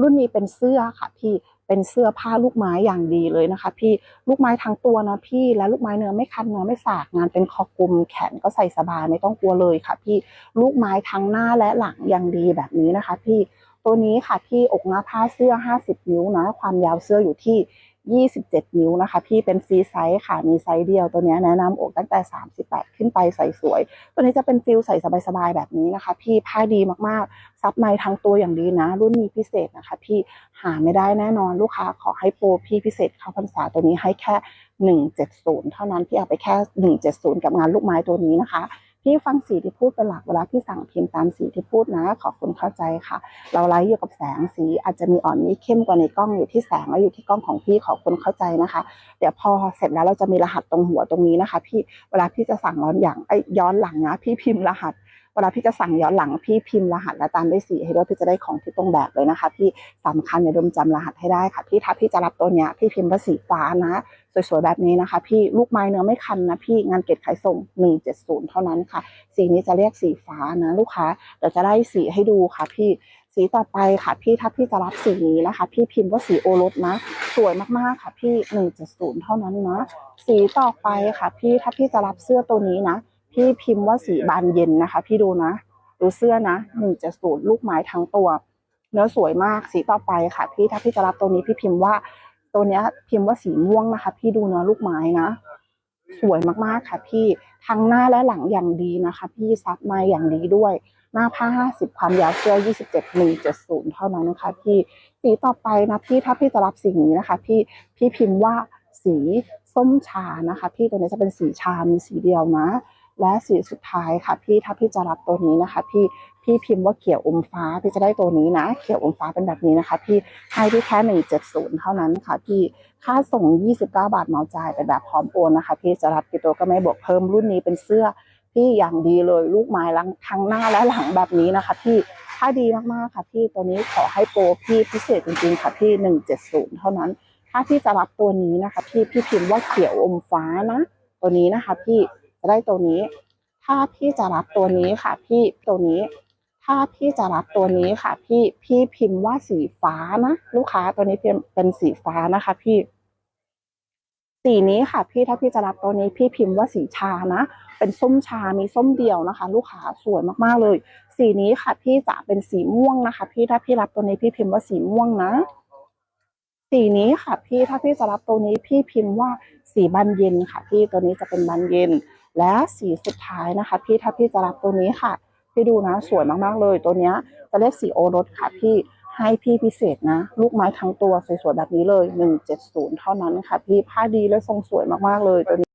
รุ่นนี้เป็นเสื้อค่ะพี่เป็นเสื้อผ้าลูกไม้อย่างดีเลยนะคะ พี่ลูกไม้ทั้งตัวนะพี่และลูกไม้เนื้อไม่คันเนื้อไม่สากงานเป็นคอกลุมแขนก็ใส่สบายไม่ต้องกลัวเลยค่ะ พี่ลูกไม้ทั้งหน้าและหลังอย่างดีแบบนี้นะคะ พี่ตัวนี้ค่ะพี่อกหน้าผ้าเสื้อ 50 นิ้วนะความยาวเสื้ออยู่ที่ 27 นิ้วนะคะ พี่เป็นฟรีไซส์ค่ะ มีไซส์เดียวตัวนี้แนะนำอกตั้งแต่ 38 ขึ้นไปใส่สวย ตัวนี้จะเป็นฟิลใส่สบายๆแบบนี้นะคะ พี่ผ้าดีมากๆ ซับในทั้งตัวอย่างดีนะ รุ่นนี้พิเศษนะคะ พี่หาไม่ได้แน่นอนลูกค้าขอให้โปรพี่พิเศษเข้าพรรษาตัวนี้ให้แค่ 170 เท่านั้นพี่เอาไปแค่ 170 กับงานลูกไม้ตัวนี้นะคะ พี่ฟังสีที่พูดเป็นหลักเวลาพี่สั่งพิมพ์ตามสีที่พูดนะ ขอบคุณเข้าใจค่ะ เราไลฟ์อยู่กับแสงสีอาจจะมีอ่อนมีเข้มกว่าในกล้องอยู่ที่แสงและอยู่ที่กล้องของพี่ขอบคุณเข้าใจนะคะ เดี๋ยวพอเสร็จแล้วเราจะมีรหัสตรงหัวตรงนี้นะคะ พี่เวลาพี่จะสั่งย้อนอย่างไอย้อนหลังนะพี่พิมพ์รหัส เวลาพี่จะสั่งย้อนหลังพี่พิมพ์รหัสและตามด้วยสีให้ด้วยพี่จะได้ของที่ตรงแบบเลยนะคะ พี่สำคัญอย่าลืมจำรหัสให้ได้ค่ะ พี่ถ้าพี่จะรับตัวเนี้ยพี่พิมพ์ว่าสีฟ้านะ สวยๆแบบนี้นะคะ พี่ลูกไม้เนื้อไม่คันนะพี่งานเกตขายส่ง 170 เท่านั้นค่ะ สีนี้จะเรียกสีฟ้านะลูกค้าเดี๋ยวจะได้สีให้ดูค่ะพี่สีต่อไปค่ะพี่ถ้าพี่จะรับสีนี้นะคะ พี่พิมพ์ว่าสีโอรสนะ สวยมากๆค่ะ พี่ 170 เท่านั้นนะ สีต่อไปค่ะ พี่ถ้าพี่จะรับเสื้อตัวนี้นะ พี่พิมพ์ว่าสีบานเย็นนะคะ พี่ดูนะ ดูเสื้อนะ170ลูกไม้ทั้งตัว เนื้อสวยมากสีต่อไปค่ะ พี่ถ้าพี่จะรับตัวนี้พี่พิมพ์ว่า ตัวเนี้ยพิมพ์ว่าสีม่วงนะคะ พี่ดูเนื้อลูกไม้นะสวยมากๆค่ะ พี่ทั้งหน้าและหลังอย่างดีนะคะ พี่ซับในอย่างดีด้วย หน้าผ้า 50 ความยาวเสื้อ 27 170 เท่านั้นนะคะ พี่สีต่อไปนะพี่ถ้าพี่จะรับสีนี้นะคะ พี่พี่พิมพ์ว่าสีส้มชานะคะ พี่ตัวนี้จะเป็นสีชามีสีเดียวนะ และสีสุดท้ายค่ะพี่ถ้าพี่จะรับตัวนี้นะคะ พี่พี่พิมพ์ว่าเขียวอมฟ้าพี่จะได้ตัวนี้นะ เขียวอมฟ้าเป็นแบบนี้นะคะ พี่ให้ที่แค่ 170 เท่านั้นค่ะ พี่ค่าส่ง 29 บาทเหมาจ่ายเป็นแบบพร้อมโอนนะคะ พี่จะรับกี่ตัวก็ไม่บวกเพิ่มรุ่นนี้เป็นเสื้อพี่อย่างดีเลยลูกไม้ลังทั้งหน้าและหลังแบบนี้นะคะ พี่ถ้าดีมากๆค่ะ พี่ตัวนี้ขอให้โปรพี่พิเศษจริงๆค่ะพี่ 170 เท่านั้น ถ้าพี่จะรับตัวนี้นะคะ พี่พี่พิมพ์ว่าเขียวอมฟ้านะ ตัวนี้นะคะ พี่ จะได้ตัวนี้ ถ้าพี่จะรับตัวนี้ค่ะ พี่ตัวนี้ ถ้าพี่จะรับตัวนี้ค่ะ พี่พี่พิมพ์ว่าสีฟ้านะลูกค้าตัวนี้เป็นเป็นสีฟ้านะคะ พี่สีนี้ค่ะ พี่ถ้าพี่จะรับตัวนี้พี่พิมพ์ว่าสีชานะ เป็นส้มชามีส้มเดียวนะคะ ลูกค้าสวยมากๆเลย สีนี้ค่ะ พี่จะเป็นสีม่วงนะคะ พี่ถ้าพี่รับตัวนี้พี่พิมพ์ว่าสีม่วงนะ สีนี้ค่ะ พี่ถ้าพี่จะรับตัวนี้พี่พิมพ์ว่าสีบานเย็นค่ะ พี่ตัวนี้จะเป็นบานเย็น และสีสุดท้ายนะคะ พี่ถ้าพี่จะรับตัวนี้ค่ะ พี่ดูนะสวยมากๆเลย ตัวเนี้ยจะเรียกสีโอรสค่ะ พี่ให้พี่พิเศษนะ ลูกไม้ทั้งตัวสวยๆแบบนี้เลย 170 เท่านั้นค่ะ พี่ผ้าดีและทรงสวยมากๆเลยตัวนี้